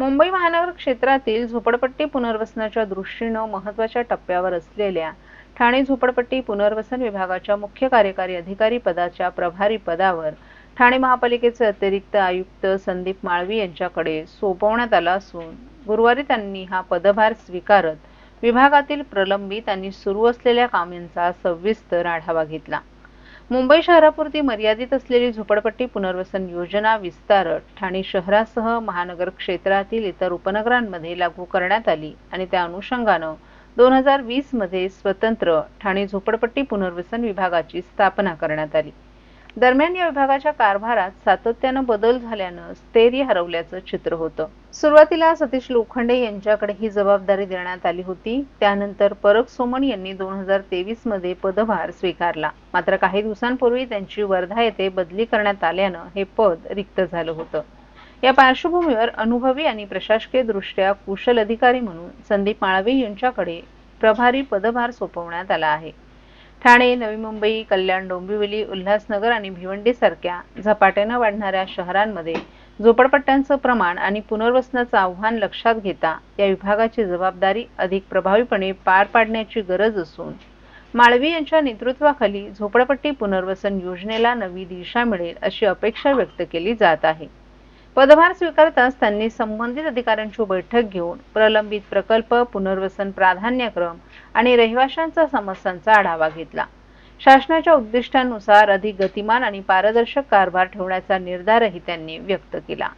मुंबई महानगर क्षेत्रातील झोपडपट्टी पुनर्वसनाच्या दृष्टीनं महत्त्वाच्या टप्प्यावर असलेल्या ठाणे झोपडपट्टी पुनर्वसन विभागाच्या मुख्य कार्यकारी अधिकारी पदाच्या प्रभारी पदावर ठाणे महापालिकेचे अतिरिक्त आयुक्त संदीप माळवी यांच्याकडे सोपवण्यात आला असून गुरुवारी त्यांनी हा पदभार स्वीकारत विभागातील प्रलंबित आणि सुरू असलेल्या कामांचा सविस्तर आढावा घेतला. मुंबई शहरापुरती मर्यादित असलेली झोपडपट्टी पुनर्वसन योजना विस्तार ठाणे शहरासह महानगर क्षेत्रातील इतर उपनगरांमध्ये लागू करण्यात आली आणि त्या अनुषंगानं दोन हजार वीसमध्ये स्वतंत्र ठाणे झोपडपट्टी पुनर्वसन विभागाची स्थापना करण्यात आली. दरम्यान या विभागाच्या कारभारात सातत्यानं बदल झाल्यानं स्थैर्य हरवल्याचं चित्र होतं. सुरुवातीला सतीश लोखंडे यांच्याकडे ही जबाबदारी देण्यात आली होती. त्यानंतर परक सोमण यांनी दोन हजार तेवीसमध्ये पदभार स्वीकारला. मात्र काही दिवसांपूर्वी त्यांची वर्धा येथे बदली करण्यात आल्यानं हे पद रिक्त झालं होतं. या पार्श्वभूमीवर अनुभवी आणि प्रशासकीय दृष्ट्या कुशल अधिकारी म्हणून संदीप माळवे यांच्याकडे प्रभारी पदभार सोपवण्यात आला आहे. ठाणे नवी मुंबई कल्याण डोंबिवली उल्हासनगर आणि भिवंडीसारख्या झपाट्यानं वाढणाऱ्या शहरांमध्ये झोपडपट्ट्यांचं प्रमाण आणि पुनर्वसनाचं आव्हान लक्षात घेता या विभागाची जबाबदारी अधिक प्रभावीपणे पार पाडण्याची गरज असून माळवी यांच्या नेतृत्वाखाली झोपडपट्टी पुनर्वसन योजनेला नवी दिशा मिळेल अशी अपेक्षा व्यक्त केली जात आहे. पदभार स्वीकारताच त्यांनी संबंधित अधिकाऱ्यांची बैठक घेऊन प्रलंबित प्रकल्प पुनर्वसन प्राधान्यक्रम आणि रहिवाशांचा समस्यांचा आढावा घेतला. शासनाच्या उद्दिष्टानुसार अधिक गतिमान आणि पारदर्शक कारभार ठेवण्याचा निर्धारही त्यांनी व्यक्त केला.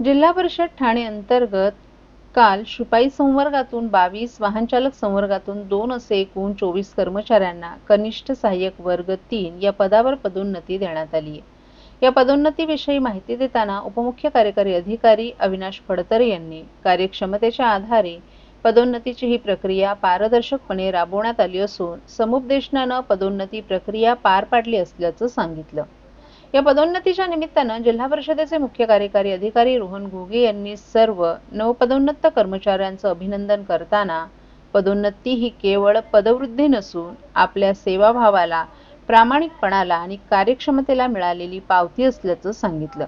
जिल्हा परिषद ठाणे अंतर्गत काल शिपाई संवर्गातून बावीस वाहनचालक संवर्गातून दोन असे एकूण चोवीस कर्मचाऱ्यांना कनिष्ठ सहाय्यक वर्ग तीन या पदावर पदोन्नती देण्यात आली आहे. या पदोन्नतीविषयी माहिती देताना उपमुख्य कार्यकारी अधिकारी अविनाश फडतरे यांनी कार्यक्षमतेच्या आधारे पदोन्नतीची ही प्रक्रिया पारदर्शकपणे राबवण्यात आली असून समुपदेशनानं पदोन्नती प्रक्रिया पार पाडली असल्याचं सांगितलं. या पदोन्नतीच्या निमित्तानं जिल्हा परिषदेचे मुख्य कार्यकारी अधिकारी रोहन घोगे यांनी सर्व नवपदोन्नत कर्मचाऱ्यांचं अभिनंदन करताना पदोन्नती ही केवळ पदवृद्धी नसून आपल्या सेवाभावाला प्रामाणिकपणाला आणि कार्यक्षमतेला मिळालेली पावती असल्याचं सांगितलं.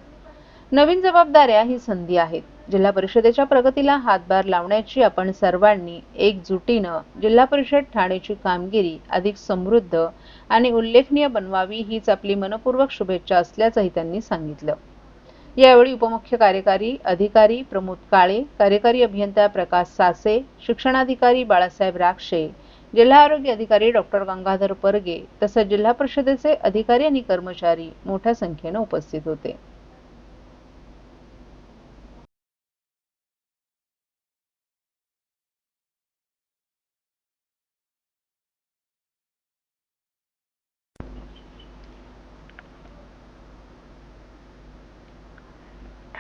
नवीन जबाबदाऱ्या ही संधी आहेत. जिल्हा परिषदेच्या प्रगतीला हातभार लावण्याची आपण सर्वांनी एकजुटीनं जिल्हा परिषद ठाणेची कामगिरी अधिक समृद्ध आणि उल्लेखनीय बनवावी हीच आपली मनपूर्वक शुभेच्छा असल्याचंही त्यांनी सांगितलं. यावेळी उपमुख्य कार्यकारी अधिकारी प्रमोद काळे कार्यकारी अभियंता प्रकाश सासे शिक्षणाधिकारी बाळासाहेब राक्षे जिल्हा आरोग्य अधिकारी डॉक्टर गंगाधर परगे तसंच जिल्हा परिषदेचे अधिकारी आणि कर्मचारी मोठ्या संख्येनं उपस्थित होते.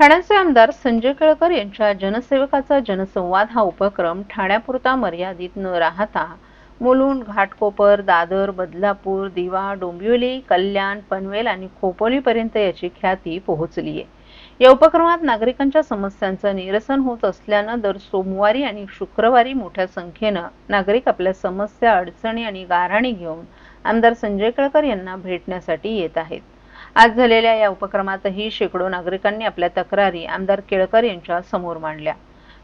ठाण्याचे आमदार संजय केळकर यांच्या जनसेवकाचा जनसंवाद हा उपक्रम ठाण्यापुरता मर्यादित न राहता मुलुंड घाटकोपर दादर बदलापूर दिवा डोंबिवली कल्याण पनवेल आणि खोपोलीपर्यंत याची ख्याती पोहोचली आहे. या उपक्रमात नागरिकांच्या समस्यांचं निरसन होत असल्यानं दर सोमवारी आणि शुक्रवारी मोठ्या संख्येनं नागरिक आपल्या समस्या अडचणी आणि गाराणी घेऊन आमदार संजय केळकर यांना भेटण्यासाठी येत आहेत. आज झालेल्या या उपक्रमातही शेकडो नागरिकांनी आपल्या तक्रारी आमदार केळकर यांच्या समोर मांडल्या.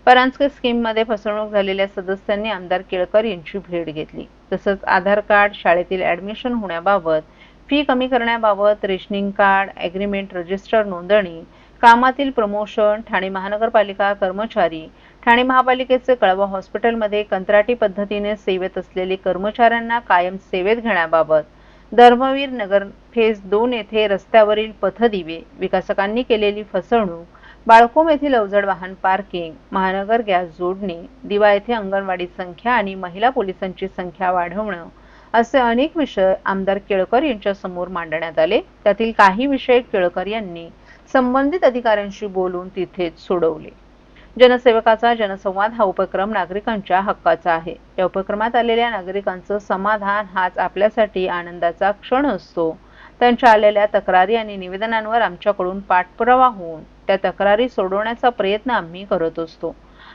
परांजके स्कीममध्ये फसवणूक झालेल्या सदस्यांनी आमदार केळकर यांची भेट घेतली. तसंच आधार कार्ड शाळेतील ऍडमिशन होण्याबाबत फी कमी करण्याबाबत रेशनिंग कार्ड ॲग्रीमेंट रजिस्टर नोंदणी कामातील प्रमोशन ठाणे महानगरपालिका कर्मचारी ठाणे महापालिकेचे कळवा हॉस्पिटलमध्ये कंत्राटी पद्धतीने सेवेत असलेले कर्मचाऱ्यांना कायम सेवेत घेण्याबाबत धर्मवीर नगर फेज दोन येथे रस्त्यावरील पथदिवे विकासकांनी केलेली फसवणूक बाळकोम येथील अवजड वाहन पार्किंग महानगर गॅस जोडणी दिवा येथे अंगणवाडी संख्या आणि महिला पोलिसांची संख्या वाढवणं असे अनेक विषय आमदार केळकर यांच्या समोर मांडण्यात आले. त्यातील काही विषय केळकर यांनी संबंधित अधिकाऱ्यांशी बोलून तिथेच सोडवले. जनसेवकाचा जनसंवाद हा उपक्रम नागरिकांच्या हक्काचा आहे. या उपक्रमात आलेल्या नागरिकांचं समाधान हाच आपल्यासाठी आनंदाचा क्षण असतो. त्यांच्या आलेल्या तक्रारी आणि निवेदनांवर आमच्याकडून पाठपुरावा होऊन त्या तक्रारी सोडवण्याचा प्रयत्न आम्ही करत असतो.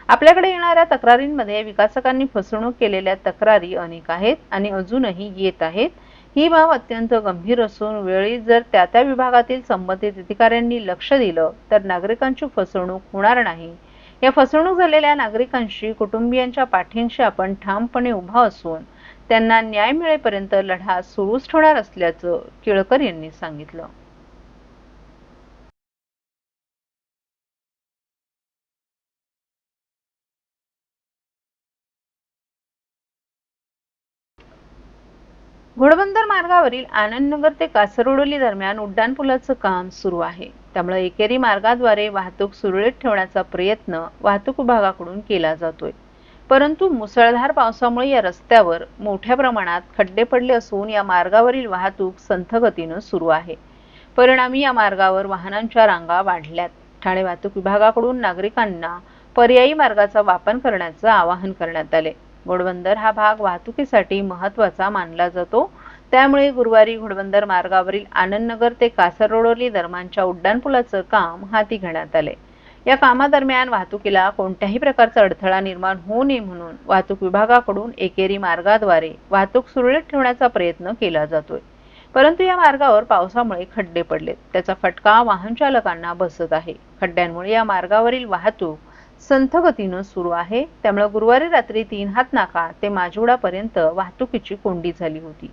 आपल्याकडे येणाऱ्या तक्रारींमध्ये विकासकांनी फसवणूक केलेल्या तक्रारी अनेक आहेत आणि अजूनही येत आहेत. ही बाब अत्यंत गंभीर असून वेळी जर त्या त्या विभागातील संबंधित अधिकाऱ्यांनी लक्ष दिलं तर नागरिकांची फसवणूक होणार नाही. या फसवणूक झालेल्या नागरिकांशी कुटुंबियांच्या पाठींशी आपण ठामपणे उभा असून त्यांना न्याय मिळेपर्यंत लढा सुरूच ठेवणार असल्याचं केळकर यांनी सांगितलं. घोडबंदर मार्गावरील आनंदनगर ते कासरोडोली दरम्यान उड्डाणपुलाचं काम सुरू आहे. त्यामुळे एकेरी मार्गाद्वारे वाहतूक सुरळीत ठेवण्याचा प्रयत्न वाहतूक विभागाकडून केला जातोय. परंतु मुसळधार पावसामुळे या रस्त्यावर मोठ्या प्रमाणात खड्डे पडले असून या मार्गावरील वाहतूक संथ गतीनं सुरू आहे. परिणामी या मार्गावर वाहनांच्या रांगा वाढल्यात. ठाणे वाहतूक विभागाकडून नागरिकांना पर्यायी मार्गाचा वापर करण्याचं आवाहन करण्यात आले घोडबंदर हा भाग वाहतुकीसाठी महत्त्वाचा मानला जातो. त्यामुळे गुरुवारी घोडबंदर मार्गावरील आनंदनगर ते कासररोडोली दरम्यानच्या उड्डाणपुलाचं काम हाती घेण्यात आले. या कामादरम्यान वाहतुकीला कोणत्याही प्रकारचा अडथळा निर्माण होऊ नये म्हणून वाहतूक विभागाकडून एकेरी मार्गाद्वारे वाहतूक सुरळीत ठेवण्याचा प्रयत्न केला जातोय. परंतु या मार्गावर पावसामुळे खड्डे पडलेत. त्याचा फटका वाहन चालकांना बसत आहे. खड्ड्यांमुळे या मार्गावरील वाहतूक संथगतीनं सुरू आहे. त्यामुळे गुरुवारी रात्री तीन हात नाका ते माजिवडापर्यंत वाहतुकीची कोंडी झाली होती.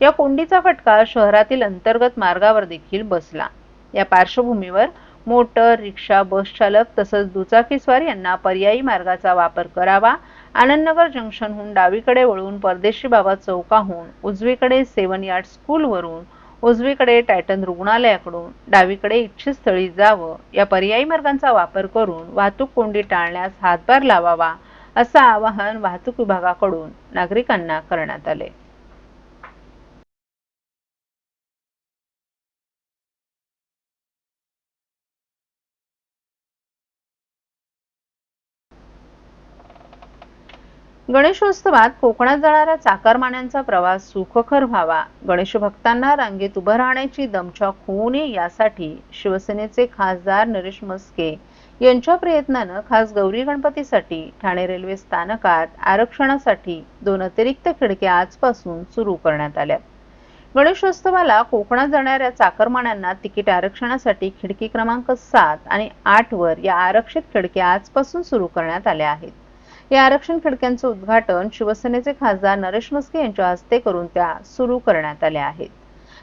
या कोंडीचा फटका शहरातील अंतर्गत मार्गावर देखील बसला. या पार्श्वभूमीवर मोटर रिक्षा बस चालक तसंच दुचाकीस्वार यांना पर्यायी मार्गाचा वापर करावा. आनंदनगर जंक्शनहून डावीकडे वळून परदेशी बाबा चौकाहून उजवीकडे सेवन यार्ड स्कूलवरून उजवीकडे टायटन रुग्णालयाकडून डावीकडे इच्छित स्थळी जावं या पर्यायी मार्गांचा वापर करून वाहतूक कोंडी टाळण्यास हातभार लावावा असं आवाहन वाहतूक विभागाकडून नागरिकांना करण्यात आले. गणेशोत्सवात कोकणात जाणाऱ्या चाकरमान्यांचा प्रवास सुखकर व्हावा. गणेश भक्तांना रांगेत उभं राहण्याची दमछाक होऊ नये यासाठी शिवसेनेचे खासदार नरेश मस्के यांच्या प्रयत्नानं खास गौरी गणपतीसाठी ठाणे रेल्वे स्थानकात आरक्षणासाठी दोन अतिरिक्त खिडक्या आजपासून सुरू करण्यात आल्या. गणेशोत्सवाला कोकणात जाणाऱ्या चाकरमान्यांना तिकीट आरक्षणासाठी खिडकी क्रमांक सात आणि आठ वर या आरक्षित खिडक्या आजपासून सुरू करण्यात आल्या आहेत. या आरक्षण खिडक्यांचं उद्घाटन शिवसेनेचे खासदार नरेश मस्के यांच्या हस्ते करून त्या सुरू करण्यात आल्या आहेत.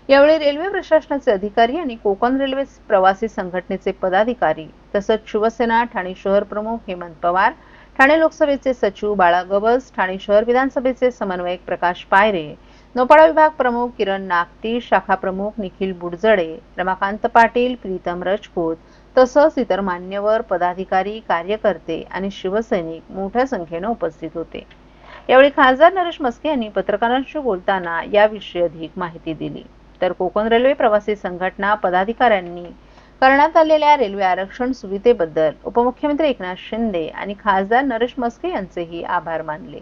यावेळी रेल्वे प्रशासनाचे अधिकारी आणि कोकण रेल्वे प्रवासी संघटनेचे पदाधिकारी तसंच शिवसेना ठाणे शहर प्रमुख हेमंत पवार ठाणे लोकसभेचे सचिव बाळा गबस ठाणे शहर विधानसभेचे समन्वयक प्रकाश पायरे नौपाडा विभाग प्रमुख किरण नागती शाखा प्रमुख निखिल बुडजडे रमाकांत पाटील प्रीतम रजपूत तसंच इतर मान्यवर पदाधिकारी कार्यकर्ते आणि शिवसैनिक मोठ्या संख्येनं उपस्थित होते. यावेळी खासदार नरेश मस्के यांनी पत्रकारांशी बोलताना याविषयी अधिक माहिती दिली. तर कोकण रेल्वे प्रवासी संघटना पदाधिकाऱ्यांनी करण्यात आलेल्या रेल्वे आरक्षण सुविधेबद्दल उपमुख्यमंत्री एकनाथ शिंदे आणि खासदार नरेश मस्के यांचेही आभार मानले.